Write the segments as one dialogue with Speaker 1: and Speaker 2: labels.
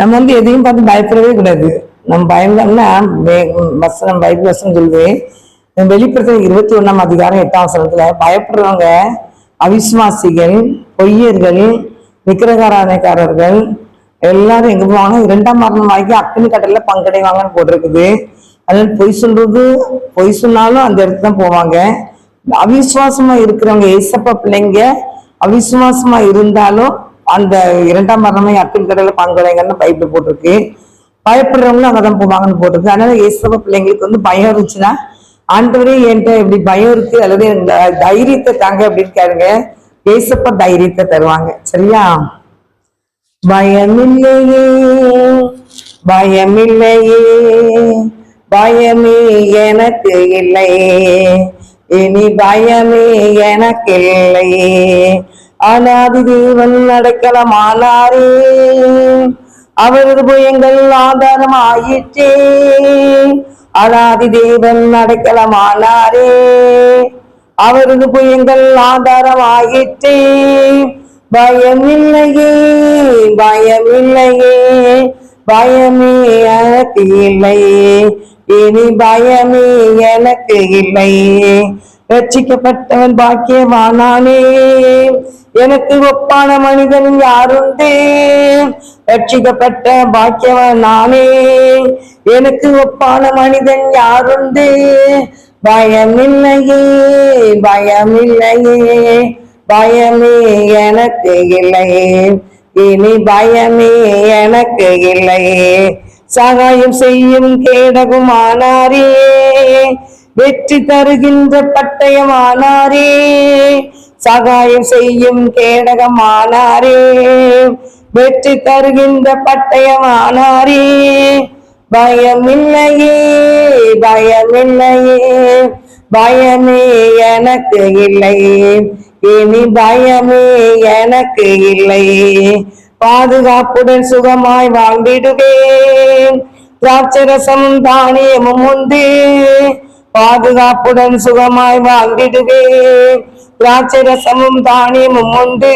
Speaker 1: நம்ம வந்து எதையும் பார்த்து பயப்படவே கூடாது. நம்ம பயந்தோம்னா வே- வசனம் பைபிள் வசனம் சொல்லுது வெளிப்படுத்த இருபத்தி ஒன்றாம் அதிகாரம் எட்டாம் வசனத்துல பயப்படுறவங்க அவிசுவாசிகள் பொய்யர்கள் விக்கிரகாராதனைக்காரர்கள் எல்லாரும் எங்க போவாங்க இரண்டாம் மரணம் ஆகி அக்கினி கடல்ல பங்கடைவாங்கன்னு போட்டிருக்குது. அதனால பொய் சொல்றது பொய் சொன்னாலும் அந்த இடத்துல தான் போவாங்க. அவிசுவாசமா இருக்கிறவங்க ஏசப்பா பிள்ளைங்க அவிசுவாசமா இருந்தாலும் அந்த இரண்டாம் மரணமே அப்பின் கடல்ல பங்கடைங்கன்னு பைபிள் போட்டிருக்கு. பயப்படுறவங்களும் அங்கதான் போவாங்கன்னு போட்டிருக்கு. அதனால ஏசப்பா பிள்ளைங்களுக்கு வந்து பயம் இருந்துச்சுன்னா ஆண்டவரே என்கிட்ட இப்படி பயம் இருக்கு அல்லது தைரியத்தை தாங்க அப்படின்னு கேளுங்க. ஏசப்பா தைரியத்தை தருவாங்க. சரியா? பயமில்லையே பயமில்லையே பயமே எனக்கு இல்லையே இனி பயமே எனக்கு இல்லையே அனாதி தேவன் அடைக்கலமானாரே அவரது புயங்கள் ஆதாரம் ஆயிற்றே அனாதி தேவன் அடைக்கலமானாரே அவரது புயங்கள் ஆதாரம் ஆயிற்றே பயமில்லையே பயமில்லையே பயமே எனக்கு இல்லையே. இனி பயமே எனக்கு இல்லையே. ரட்சிக்கப்பட்டவன் பாக்கியவானானே. எனக்கு ஒப்பான மனிதன் யாருண்டு? ரட்சிக்கப்பட்ட பாக்கியவன் நானே. எனக்கு ஒப்பான மனிதன் யாருண்டு? பயமில்லையே பயமில்லையே. பயமே எனக்கு இல்லையே இனி பயமே எனக்கு இல்லையே. சகாயம் செய்யும் கேடகுமானாரே வெற்றி தருகின்ற பட்டயமானாரே. சகாயம் செய்யும் கேடகமானாரே. வெற்றி தருகின்ற பட்டயமானாரே. பயமில்லையே பயமில்லையே. பயமே எனக்கு இல்லை. இனி பயமே எனக்கு இல்லை. பாதுகாப்புடன் சுகமாய் வாழ்ந்திடுவேன். திராட்சரசமும் தானியமும் உண்டு. பாதுகாப்புடன் சுகமாய் வாழ்ந்திடுவேன் திராட்சரசமும் தானியமும் உண்டு.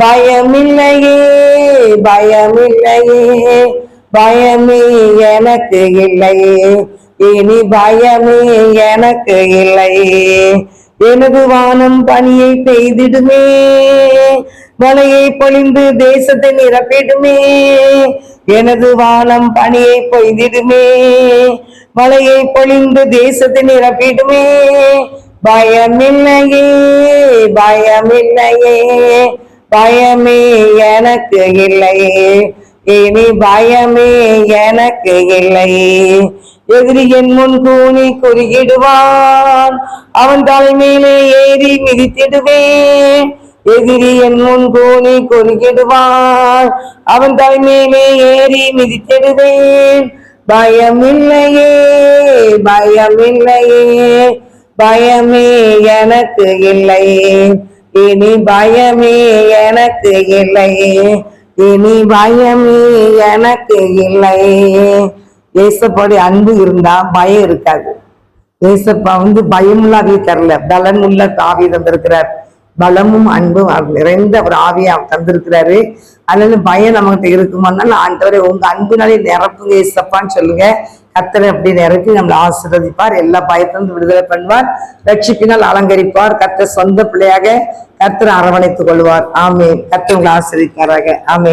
Speaker 1: பயமில்லையே பயமில்லையே பயமே எனக்கு இல்லையே. இனி பயமே எனக்கு இல்லையே. எனது வானம் பணியை பெய்திடுமே மலையை பொழிந்து தேசத்தை நிரப்பிடுமே. எனது வானம் பணியை பொய்திடுமே. மழையை பொழிந்து தேசத்தை நிரப்பிடுமே. பயமில்லையே பயமில்லையே பயமே எனக்கு இல்லையே. இனி பயமே எனக்கு இல்லையே. எதிரி என் முன் கூணி குறியிடுவான் அவன் தலைமையிலே ஏறி மிதித்திடுவேன் எதிரி என் முன் கூணி குறுகிடுவான். அவன் தலைமையிலே ஏறி மிதித்திடுவேன். பயமில்லையே பயமில்லையே பயமே எனக்கு இல்லையே. இனி பயமே எனக்கு இல்லையே இனி பயமே எனக்கு இல்லையே. ஏசப்பாடி அன்பு இருந்தா பயம் இருக்காது. ஏசப்பா வந்து பயமுள்ள தரல பலன் உள்ள ஆவி தந்திருக்கிறார். பலமும் அன்பும் நிறைந்த ஒரு ஆவியை அவர் தந்திருக்கிறாரு. அதனால பயம் நம்மகிட்ட இருக்குமானாலும் ஆண்டவரை உங்க அன்புனாலே நிரப்புங்க இசப்பான்னு சொல்லுங்க. கத்தரை அப்படி நிரப்பி நம்மளை ஆசீர்வதிப்பார். எல்லா பயத்திலிருந்து விடுதலை பண்ணுவார். ரட்சிப்பினால் அலங்கரிப்பார். கத்த சொந்த பிள்ளையாக கத்தரை அரவணைத்துக் கொள்வார். ஆமே கத்தவங்களை ஆசிரியப்பாராக ஆமே